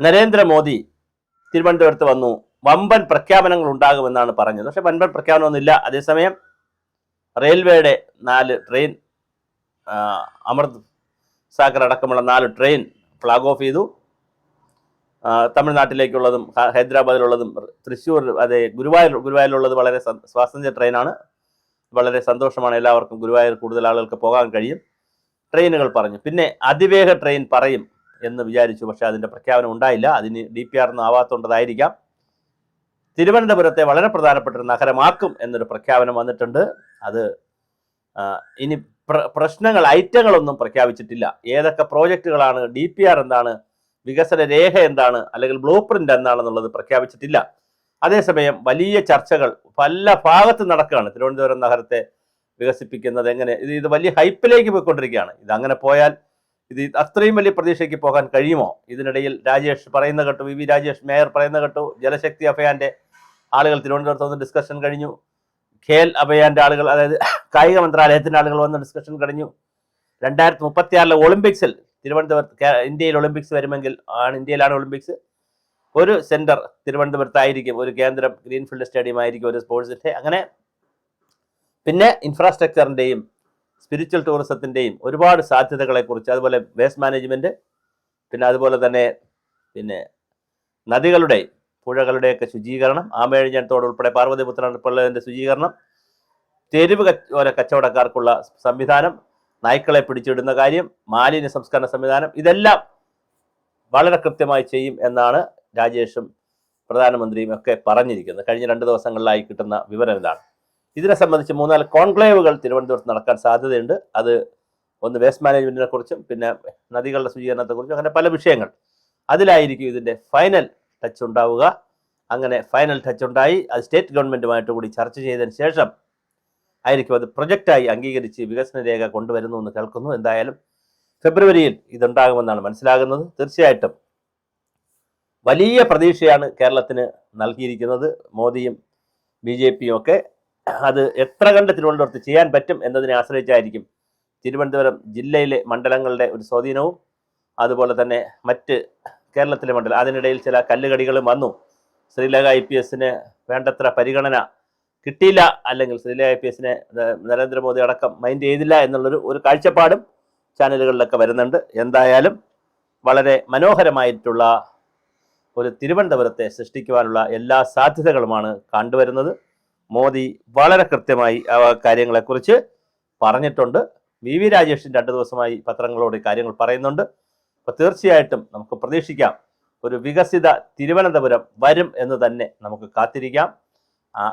നരേന്ദ്രമോദി തിരുവനന്തപുരത്ത് വന്നു. വമ്പൻ പ്രഖ്യാപനങ്ങൾ ഉണ്ടാകുമെന്നാണ് പറഞ്ഞത്. പക്ഷെ വമ്പൻ പ്രഖ്യാപനമൊന്നുമില്ല. അതേസമയം റെയിൽവേയുടെ നാല് ട്രെയിൻ അമൃത് സാഗർ അടക്കമുള്ള നാല് ട്രെയിൻ ഫ്ലാഗ് ഓഫ് ചെയ്തു. തമിഴ്നാട്ടിലേക്കുള്ളതും ഹൈദരാബാദിലുള്ളതും തൃശ്ശൂർ അതെ ഗുരുവായൂർ ഗുരുവായൂരിലുള്ളത് വളരെ സ്വാതന്ത്ര്യ ട്രെയിനാണ്. വളരെ സന്തോഷമാണ് എല്ലാവർക്കും ഗുരുവായൂർ കൂടുതൽ ആളുകൾക്ക് പോകാൻ കഴിയും. ട്രെയിനുകൾ പറഞ്ഞു. പിന്നെ അതിവേഗ ട്രെയിൻ പറയും. എന്ന് വിചാരിച്ചു. പക്ഷേ അതിന്റെ പ്രഖ്യാപനം ഉണ്ടായില്ല. അതിന് ഡി പി ആർ ഒന്നും ആവാത്തോണ്ടതായിരിക്കാം. തിരുവനന്തപുരത്തെ വളരെ പ്രധാനപ്പെട്ട ഒരു നഗരമാക്കും എന്നൊരു പ്രഖ്യാപനം വന്നിട്ടുണ്ട്. അത് ഇനി പ്ര- പ്രശ്നങ്ങൾ ഐറ്റങ്ങളൊന്നും പ്രഖ്യാപിച്ചിട്ടില്ല. ഏതൊക്കെ പ്രോജക്റ്റുകളാണ് ഡി പി ആർ എന്താണ് വികസന രേഖ എന്താണ് അല്ലെങ്കിൽ ബ്ലൂ പ്രിന്റ് എന്താണെന്നുള്ളത് പ്രഖ്യാപിച്ചിട്ടില്ല. അതേസമയം വലിയ ചർച്ചകൾ പല ഭാഗത്ത് നടക്കുകയാണ്. തിരുവനന്തപുരം നഗരത്തെ വികസിപ്പിക്കുന്നത് എങ്ങനെ ഇത് ഇത് വലിയ ഹൈപ്പിലേക്ക് പോയിക്കൊണ്ടിരിക്കുകയാണ്. ഇത് അങ്ങനെ പോയാൽ ഇത് അത്രയും വലിയ പ്രതീക്ഷയ്ക്ക് പോകാൻ കഴിയുമോ? ഇതിനിടയിൽ രാജേഷ് പറയുന്ന കേട്ടു വി വി രാജേഷ് മേയർ പറയുന്ന കേട്ടു ജലശക്തി അഭയാന്റെ ആളുകൾ തിരുവനന്തപുരത്ത് വന്ന് ഡിസ്കഷൻ കഴിഞ്ഞു. ഖേൽ അഭയാന്റെ ആളുകൾ അതായത് കായിക മന്ത്രാലയത്തിന്റെ ആളുകൾ വന്ന് ഡിസ്കഷൻ കഴിഞ്ഞു. രണ്ടായിരത്തി മുപ്പത്തിയാറിലെ ഒളിമ്പിക്സിൽ തിരുവനന്തപുരത്ത് ഇന്ത്യയിൽ ഒളിമ്പിക്സ് വരുമെങ്കിൽ ആണ് ഇന്ത്യയിലാണ് ഒളിമ്പിക്സ്. ഒരു സെന്റർ തിരുവനന്തപുരത്തായിരിക്കും ഒരു കേന്ദ്രം ഗ്രീൻഫീൽഡ് സ്റ്റേഡിയം ആയിരിക്കും ഒരു സ്പോർട്സിന്റെ അങ്ങനെ. പിന്നെ ഇൻഫ്രാസ്ട്രക്ചറിന്റെയും സ്പിരിച്വൽ ടൂറിസത്തിന്റെയും ഒരുപാട് സാധ്യതകളെക്കുറിച്ച് അതുപോലെ വേസ്റ്റ് മാനേജ്മെന്റ് പിന്നെ അതുപോലെ തന്നെ പിന്നെ നദികളുടെ പുഴകളുടെയൊക്കെ ശുചീകരണം ആമേഴിഞ്ഞത്തോട് ഉൾപ്പെടെ പാർവതിപുത്രൻ ശുചീകരണം തെരുവ് കച്ചവട കച്ചവടക്കാർക്കുള്ള സംവിധാനം നായ്ക്കളെ പിടിച്ചിടുന്ന കാര്യം മാലിന്യ സംസ്കരണ സംവിധാനം ഇതെല്ലാം വളരെ കൃത്യമായി ചെയ്യും എന്നാണ് രാജേഷും പ്രധാനമന്ത്രിയും ഒക്കെ പറഞ്ഞിരിക്കുന്നത്. കഴിഞ്ഞ രണ്ട് ദിവസങ്ങളിലായി കിട്ടുന്ന വിവരം ഇതാണ്. ഇതിനെ സംബന്ധിച്ച് മൂന്നാൽ കോൺക്ലേവുകൾ തിരുവനന്തപുരത്ത് നടക്കാൻ സാധ്യതയുണ്ട്. അത് ഒന്ന് വേസ്റ്റ് മാനേജ്മെന്റിനെ കുറിച്ചും പിന്നെ നദികളുടെ ശുചീകരണത്തെക്കുറിച്ചും അങ്ങനെ പല വിഷയങ്ങൾ. അതിലായിരിക്കും ഇതിന്റെ ഫൈനൽ ടച്ച് ഉണ്ടാവുക. അങ്ങനെ ഫൈനൽ ടച്ച് ഉണ്ടായി. അത് സ്റ്റേറ്റ് ഗവൺമെന്റുമായിട്ട് കൂടി ചർച്ച ചെയ്തതിന് ശേഷം ആയിരിക്കും അത് പ്രൊജക്റ്റായി അംഗീകരിച്ച് വികസന രേഖ കൊണ്ടുവരുന്നു എന്ന് കേൾക്കുന്നു. എന്തായാലും ഫെബ്രുവരിയിൽ ഇതുണ്ടാകുമെന്നാണ് മനസ്സിലാകുന്നത്. തീർച്ചയായിട്ടും വലിയ പ്രതീക്ഷയാണ് കേരളത്തിന് നൽകിയിരിക്കുന്നത്. മോദിയും ബി ജെ പിയും ഒക്കെ അത് എത്ര കണ്ട് തിരുവനന്തപുരത്ത് ചെയ്യാൻ പറ്റും എന്നതിനെ ആശ്രയിച്ചായിരിക്കും തിരുവനന്തപുരം ജില്ലയിലെ മണ്ഡലങ്ങളുടെ ഒരു സ്വാധീനവും അതുപോലെ തന്നെ മറ്റ് കേരളത്തിലെ മണ്ഡലം. അതിനിടയിൽ ചില കല്ലുകടികളും വന്നു. ശ്രീലങ്ക ഐ പി എസിന് വേണ്ടത്ര പരിഗണന കിട്ടിയില്ല അല്ലെങ്കിൽ ശ്രീലങ്ക ഐ പി എസിനെ നരേന്ദ്രമോദി അടക്കം മൈൻഡ് ചെയ്തില്ല എന്നുള്ളൊരു ഒരു കാഴ്ചപ്പാടും ചാനലുകളിലൊക്കെ വരുന്നുണ്ട്. എന്തായാലും വളരെ മനോഹരമായിട്ടുള്ള ഒരു തിരുവനന്തപുരത്തെ സൃഷ്ടിക്കുവാനുള്ള എല്ലാ സാധ്യതകളുമാണ് കണ്ടുവരുന്നത്. മോദി വളരെ കൃത്യമായി ആ കാര്യങ്ങളെക്കുറിച്ച് പറഞ്ഞിട്ടുണ്ട്. വി വി രാജേഷൻ രണ്ടു ദിവസമായി പത്രങ്ങളോട് കാര്യങ്ങൾ പറയുന്നുണ്ട്. അപ്പോൾ തീർച്ചയായിട്ടും നമുക്ക് പ്രതീക്ഷിക്കാം ഒരു വികസിത തിരുവനന്തപുരം വരും എന്ന് തന്നെ നമുക്ക് കാത്തിരിക്കാം.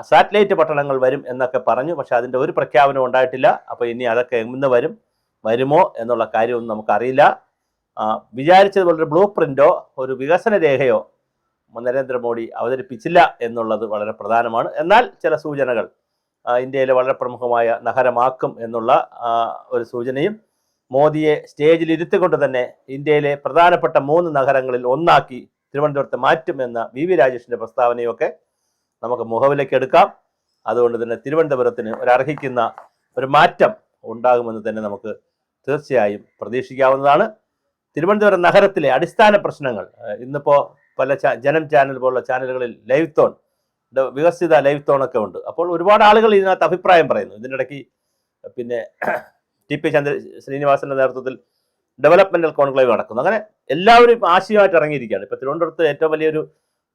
സാറ്റലൈറ്റ് പട്ടണങ്ങൾ വരും എന്നൊക്കെ പറഞ്ഞു പക്ഷെ അതിന്റെ ഒരു പ്രഖ്യാപനം ഉണ്ടായിട്ടില്ല. അപ്പോൾ ഇനി അതൊക്കെ എന്ന് വരും വരുമോ എന്നുള്ള കാര്യമൊന്നും നമുക്കറിയില്ല. വിചാരിച്ചതുപോലെ ഒരു ബ്ലൂ പ്രിന്റോ ഒരു വികസന രേഖയോ നരേന്ദ്രമോദി അവതരിപ്പിച്ചില്ല എന്നുള്ളത് വളരെ പ്രധാനമാണ്. എന്നാൽ ചില സൂചനകൾ ഇന്ത്യയിലെ വളരെ പ്രമുഖമായ നഗരമാക്കും എന്നുള്ള ഒരു സൂചനയും മോദിയെ സ്റ്റേജിൽ ഇരുത്തിക്കൊണ്ട് തന്നെ ഇന്ത്യയിലെ പ്രധാനപ്പെട്ട മൂന്ന് നഗരങ്ങളിൽ ഒന്നാക്കി തിരുവനന്തപുരത്തെ മാറ്റുമെന്ന വി. വി. രാജേഷിന്റെ പ്രസ്താവനയൊക്കെ നമുക്ക് മുഖവിലേക്ക് എടുക്കാം. അതുകൊണ്ട് തന്നെ തിരുവനന്തപുരത്തിന് ഒരർഹിക്കുന്ന ഒരു മാറ്റം ഉണ്ടാകുമെന്ന് തന്നെ നമുക്ക് തീർച്ചയായും പ്രതീക്ഷിക്കാവുന്നതാണ്. തിരുവനന്തപുരം നഗരത്തിലെ അടിസ്ഥാന പ്രശ്നങ്ങൾ ഇന്നിപ്പോ പല ജനം ചാനൽ പോലുള്ള ചാനലുകളിൽ ലൈവ് തോൺ വികസിത ലൈവ് തോൺ ഒക്കെ ഉണ്ട്. അപ്പോൾ ഒരുപാട് ആളുകൾ ഇതിനകത്ത് അഭിപ്രായം പറയുന്നു. ഇതിനിടയ്ക്ക് പിന്നെ ടി പി ചന്ദ്ര ശ്രീനിവാസന്റെ നേതൃത്വത്തിൽ ഡെവലപ്മെന്റൽ കോൺക്ലേവ് നടക്കുന്നു. അങ്ങനെ എല്ലാവരും ആശയമായിട്ട് ഇറങ്ങിയിരിക്കുകയാണ്. ഇപ്പൊ തിരുവനന്തപുരത്ത് ഏറ്റവും വലിയൊരു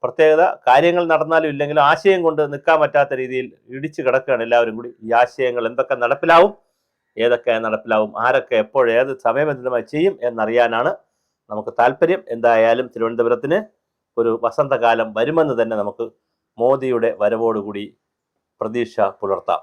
പ്രത്യേകത കാര്യങ്ങൾ നടന്നാലും ഇല്ലെങ്കിലും ആശയം കൊണ്ട് നിൽക്കാൻ പറ്റാത്ത രീതിയിൽ ഇടിച്ചു കിടക്കുകയാണ് എല്ലാവരും കൂടി. ഈ ആശയങ്ങൾ എന്തൊക്കെ നടപ്പിലാവും ഏതൊക്കെ നടപ്പിലാവും ആരൊക്കെ എപ്പോഴേത് സമയബന്ധിതമായി ചെയ്യും എന്നറിയാനാണ് നമുക്ക് താല്പര്യം. എന്തായാലും തിരുവനന്തപുരത്തിന് ഒരു വസന്തകാലം വരുമെന്ന് തന്നെ നമുക്ക് മോദിയുടെ വരവോടുകൂടി പ്രതീക്ഷ പുലർത്താം.